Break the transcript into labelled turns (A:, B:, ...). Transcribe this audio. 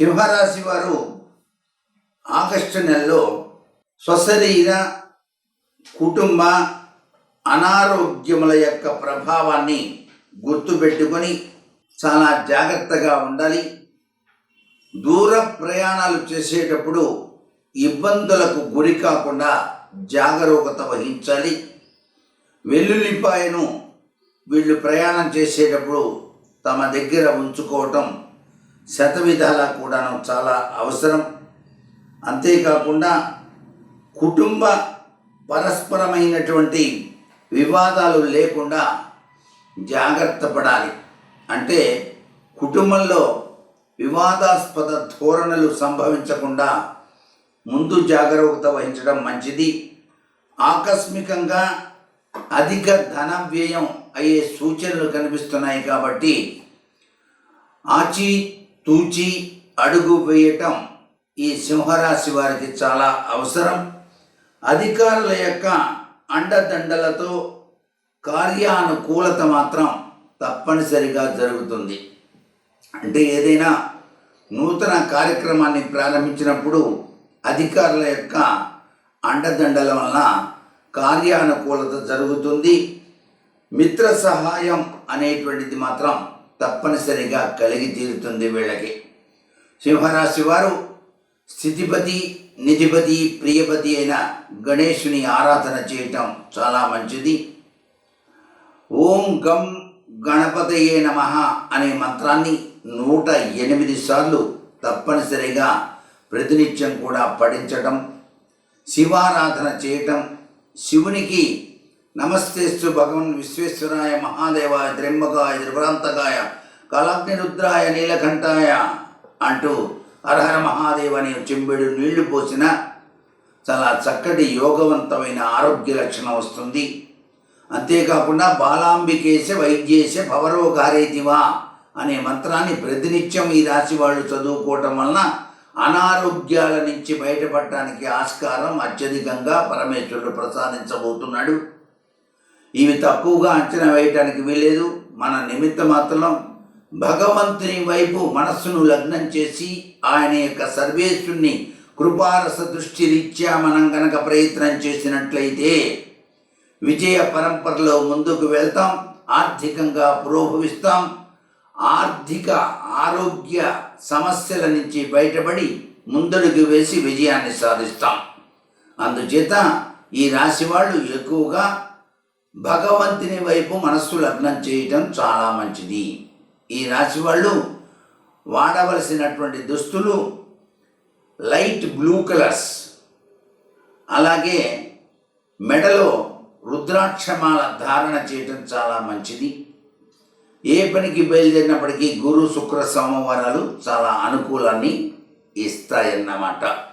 A: సింహరాశి వారు ఆగస్టు నెలలో స్వశరీర కుటుంబ అనారోగ్యముల యొక్క ప్రభావాన్ని గుర్తుపెట్టుకొని చాలా జాగ్రత్తగా ఉండాలి. దూర ప్రయాణాలు చేసేటప్పుడు ఇబ్బందులకు గురి కాకుండా జాగరూకత వహించాలి. వెల్లుల్లిపాయను వీళ్ళు ప్రయాణం చేసేటప్పుడు తమ దగ్గర ఉంచుకోవటం శతవిధాలా కూడాను చాలా అవసరం. అంతేకాకుండా కుటుంబ పరస్పరమైనటువంటి వివాదాలు లేకుండా జాగ్రత్త పడాలి. అంటే కుటుంబంలో వివాదాస్పద ధోరణులు సంభవించకుండా ముందు జాగరూకత వహించడం మంచిది. ఆకస్మికంగా అధిక ధన వ్యయం అయ్యే సూచనలు కనిపిస్తున్నాయి కాబట్టి ఆచి తూచి అడుగు వేయటం ఈ సింహరాశి వారికి చాలా అవసరం. అధికారుల యొక్క అండదండలతో కార్యానుకూలత మాత్రం తప్పనిసరిగా జరుగుతుంది. అంటే ఏదైనా నూతన కార్యక్రమాన్ని ప్రారంభించినప్పుడు అధికారుల యొక్క అండదండల వలన కార్యానుకూలత జరుగుతుంది. మిత్ర సహాయం అనేటువంటిది మాత్రం తప్పనిసరిగా కలిగి తీరుతుంది వీళ్ళకి. సింహరాశి వారు స్థితిపతి నిధిపతి ప్రియపతి అయిన గణేశుని ఆరాధన చేయటం చాలా మంచిది. ఓం గం గణపతయే నమ అనే మంత్రాన్ని నూట ఎనిమిది సార్లు తప్పనిసరిగా ప్రతినిత్యం కూడా పఠించటం శివారాధన చేయటం శివునికి నమస్తేస్తు భగవన్ విశ్వేశ్వరాయ మహాదేవాయ త్ర్యంబకాయ త్రిభ్రాంతకాయ కలాగ్నిరుద్రాయ నీలకంఠాయ అంటూ హరహర మహాదేవని అనే చెంబెడు నీళ్ళు పోసిన చాలా చక్కటి యోగవంతమైన ఆరోగ్య లక్షణం వస్తుంది. అంతేకాకుండా బాలాంబికేశ వైద్యేశ భవరోగారేదివా అనే మంత్రాన్ని ప్రతినిత్యం ఈ రాశి వాళ్ళు చదువుకోవటం వలన అనారోగ్యాల నుంచి బయటపడటానికి ఆస్కారం అత్యధికంగా పరమేశ్వరుడు ప్రసాదించబోతున్నాడు. ఇవి తక్కువగా అంచనా వేయటానికి వీలేదు మన నిమిత్త మాత్రం భగవంతుని వైపు మనస్సును లగ్నం చేసి ఆయన యొక్క సర్వేశ్వరుని కృపారస దృష్టి రీత్యా మనం గనక ప్రయత్నం చేసినట్లయితే విజయ పరంపరలో ముందుకు వెళ్తాం ఆర్థికంగా పురోభవిస్తాం ఆర్థిక ఆరోగ్య సమస్యల నుంచి బయటపడి ముందడుగు వేసి విజయాన్ని సాధిస్తాం. అందుచేత ఈ రాశి వాళ్ళు ఎక్కువగా భగవంతుని వైపు మనస్సు లగ్నం చేయటం చాలా మంచిది. ఈ రాశి వాళ్ళు వాడవలసినటువంటి దుస్తులు లైట్ బ్లూ కలర్స్. అలాగే మెడలో రుద్రాక్షమాల ధారణ చేయటం చాలా మంచిది. ఏ పనికి బయలుదేరినప్పటికీ గురు శుక్ర సోమవారాలు చాలా అనుకూలాన్ని ఇస్తాయన్నమాట.